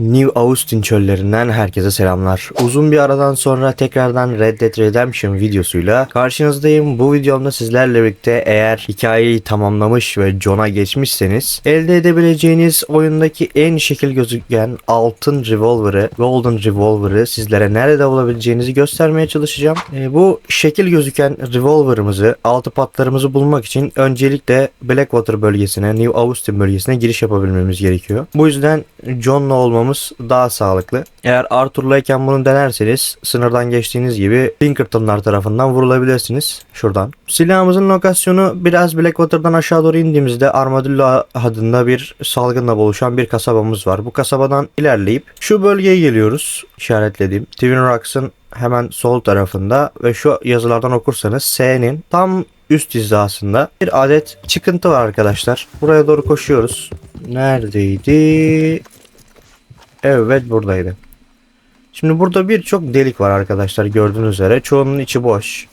New Austin çöllerinden herkese selamlar. Uzun bir aradan sonra tekrardan Red Dead Redemption videosuyla karşınızdayım. Bu videomda sizlerle birlikte eğer hikayeyi tamamlamış ve John'a geçmişseniz elde edebileceğiniz oyundaki en şekil gözüken altın revolver'ı, golden revolver'ı sizlere nerede bulabileceğinizi göstermeye çalışacağım. E, bu şekil gözüken revolver'ımızı, altı patlarımızı bulmak için öncelikle Blackwater bölgesine, New Austin bölgesine giriş yapabilmemiz gerekiyor. Bu yüzden John'la olmamız daha sağlıklı. Eğer Arthur'layken bunu denerseniz sınırdan geçtiğiniz gibi Pinkerton'lar tarafından vurulabilirsiniz. Şuradan. Silahımızın lokasyonu biraz Blackwater'dan aşağı doğru indiğimizde Armadillo adında bir salgınla buluşan bir kasabamız var. Bu kasabadan ilerleyip şu bölgeye geliyoruz. İşaretlediğim. Twin Rocks'ın hemen sol tarafında ve şu yazılardan okursanız S'nin tam üst hizasında bir adet çıkıntı var arkadaşlar. Buraya doğru koşuyoruz. Neredeydi? Evet buradaydı. Şimdi burada birçok delik var arkadaşlar gördüğünüz üzere. Çoğunun içi boş.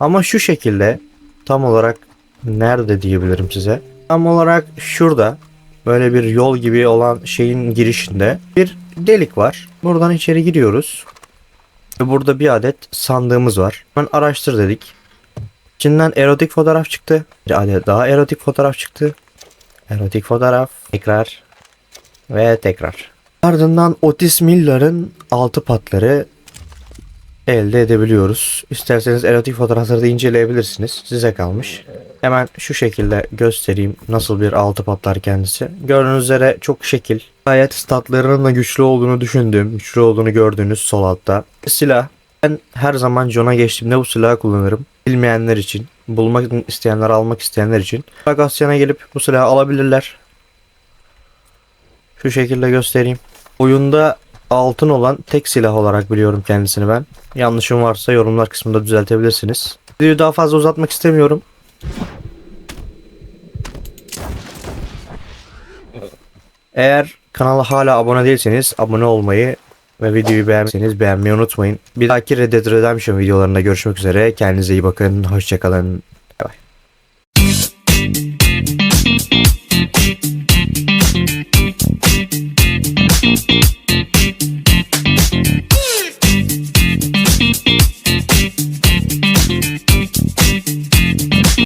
Ama şu şekilde tam olarak nerede diyebilirim size. Tam olarak şurada böyle bir yol gibi olan şeyin girişinde bir delik var. Buradan içeri giriyoruz. Ve burada bir adet sandığımız var. Hemen araştır dedik. İçinden erotik fotoğraf çıktı. Bir adet daha erotik fotoğraf çıktı. Erotik fotoğraf. Tekrar. Ve tekrar. Ardından Otis Miller'ın altı patları elde edebiliyoruz. İsterseniz erotik fotoğrafları da inceleyebilirsiniz. Size kalmış. Hemen şu şekilde göstereyim nasıl bir altı patlar kendisi. Gördüğünüz üzere çok şekil. Gayet statlarının da güçlü olduğunu düşündüğüm, güçlü olduğunu gördüğünüz sol altta. Silah. Ben her zaman John'a geçtiğimde bu silahı kullanırım. Bilmeyenler için, bulmak isteyenler, almak isteyenler için. Agasyon'a gelip bu silahı alabilirler. Şu şekilde göstereyim. Oyunda altın olan tek silah olarak biliyorum kendisini ben. Yanlışım varsa yorumlar kısmında düzeltebilirsiniz. Videoyu daha fazla uzatmak istemiyorum. Eğer kanala hala abone değilseniz abone olmayı ve videoyu beğenmişseniz beğenmeyi unutmayın. Bir dahaki Red Dead Redemption videolarında görüşmek üzere. Kendinize iyi bakın. Hoşçakalın.